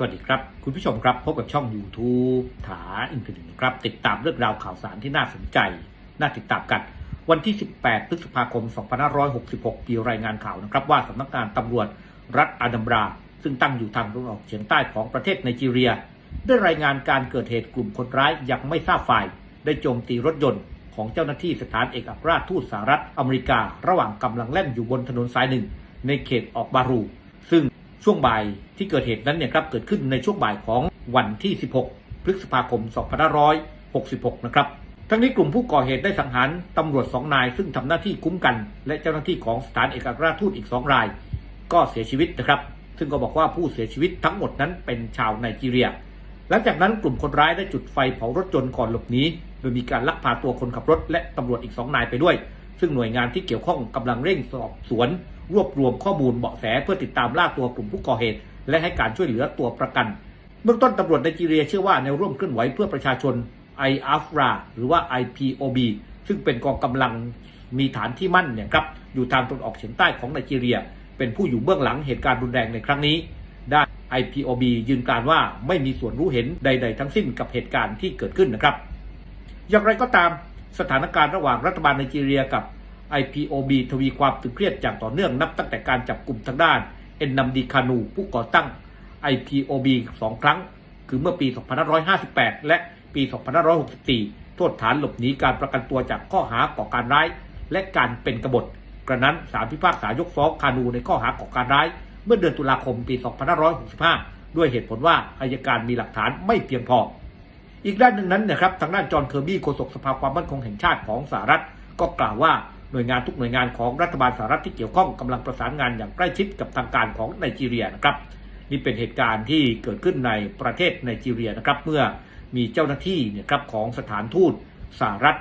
สวัสดีครับ คุณผู้ชมครับ พบกับช่อง YouTube ถาอินทนินครับ ติดตามเรื่องราวข่าวสารที่น่าสนใจ น่าติดตามกัน วันที่ 18 พฤษภาคม 2566 ปีรายงานข่าวนะครับ ว่าสำนักงานตำรวจรัฐอาดัมบรา ซึ่งตั้งอยู่ทางตะวันออกเฉียงใต้ของประเทศไนจีเรีย ได้รายงานการเกิดเหตุกลุ่มคนร้ายยังไม่ทราบฝ่าย ได้โจมตีรถยนต์ของเจ้าหน้าที่สถานเอกอัครราชทูตสหรัฐอเมริกา ระหว่างกำลังแล่นอยู่บนถนนสายหนึ่งในเขตออกบารู ซึ่ง ช่วงบ่ายที่เกิดเหตุนั้นเนี่ยครับเกิดขึ้นในช่วงบ่ายของวันที่ 16 พฤษภาคม 2566 นะครับ ทั้งนี้กลุ่มผู้ก่อเหตุได้สังหารตำรวจสองนาย ซึ่งทำหน้าที่คุ้มกัน และเจ้าหน้าที่ของสถานเอกอัครราชทูตอีกสองราย ก็เสียชีวิตนะครับ ซึ่งก็บอกว่าผู้เสียชีวิตทั้งหมดนั้นเป็นชาวไนจีเรีย หลังจากนั้นกลุ่มคนร้ายได้จุดไฟเผารถยนต์ก่อนหลบหนีโดยมีการลักพาตัวคนขับรถ และตำรวจอีกสองนายไปด้วย ซึ่งหน่วยงานที่เกี่ยวข้องกำลังเร่งสอบสวน รวบรวมข้อมูลเบาะแสเพื่อติดตามล่าตัวกลุ่มผู้ก่อเหตุ และให้การช่วยเหลือตัวประกัน เบื้องต้นตำรวจไนจีเรียเชื่อว่าแนวร่วมเคลื่อนไหวเพื่อประชาชน i a f r a หรือว่า IPOB ซึ่งเป็นกองกำลังมีฐานที่มั่นเนี่ยครับอยู่ทางตะวันออกเฉียงใต้ของไนจีเรีย เป็นผู้อยู่เบื้องหลังเหตุการณ์รุนแรงในครั้งนี้ ได้ IPOB ยืนการว่าไม่มีส่วนรู้เห็นใด ๆ ทั้งสิ้นกับเหตุการณ์ที่เกิดขึ้นนะครับ อย่างไรก็ตามสถานการณ์ระหว่างรัฐบาลไนจีเรียกับ IPOB ทวีความตึงเครียดอย่างต่อเนื่องนับตั้งแต่การจับกลุ่มทางด้านเอ็นนัมดีคานูผู้ก่อตั้ง IPOB สองครั้ง คือเมื่อปี 2558 และปี 2564 โทษฐานหลบหนีการประกันตัวจากข้อหาก่อการร้าย และการเป็นกบฏ กระนั้นศาลพิพากษายกฟ้องคานูในข้อหาก่อการร้าย เมื่อเดือนตุลาคมปี 2565 ด้วยเหตุผลว่าอายการมีหลักฐานไม่เพียงพอ อีกด้านหนึ่งนั้นนะครับทางด้านจอห์นเคอร์บี้โฆษกสภาความมั่นคงแห่งชาติของสหรัฐก็กล่าวว่า หน่วยงานทุกหน่วยงานของรัฐบาลสหรัฐที่เกี่ยวข้องกำลังประสานงานอย่างใกล้ชิดกับทางการของไนจีเรียนะครับนี่เป็นเหตุการณ์ที่เกิดขึ้นในประเทศไนจีเรียนะครับเมื่อมีเจ้าหน้าที่เนี่ยครับของสถานทูตสหรัฐ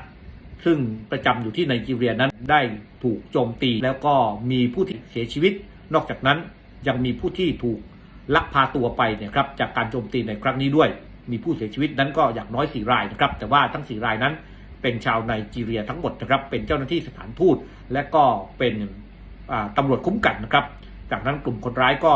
ซึ่งประจำอยู่ที่ไนจีเรียนั้นได้ถูกโจมตี แล้วก็มีผู้ที่เสียชีวิต นอกจากนั้นยังมีผู้ที่ถูกลักพาตัวไปเนี่ยครับจากการโจมตีในครั้งนี้ด้วย มีผู้เสียชีวิตนั้นก็อย่างน้อย 4 รายนะครับแต่ว่าทั้ง 4 รายนั้น เป็นชาวไนจีเรียทั้งหมดนะครับ เป็นเจ้าหน้าที่สถานทูต และก็เป็นตำรวจคุ้มกันนะครับ จากนั้นกลุ่มคนร้ายก็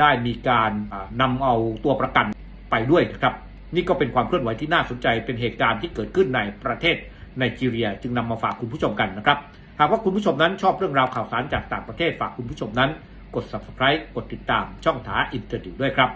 ได้มีการนำเอาตัวประกันไปด้วยนะครับ นี่ก็เป็นความเคลื่อนไหวที่น่าสนใจเป็นเหตุการณ์ที่เกิดขึ้นในประเทศไนจีเรีย จึงนำมาฝากคุณผู้ชมกันนะครับหากว่าคุณผู้ชมนั้นชอบเรื่องราวข่าวสารจากต่างประเทศฝากคุณผู้ชมนั้น กด subscribe กดติดตามช่องถาอินเตอร์ดิวด้วยครับ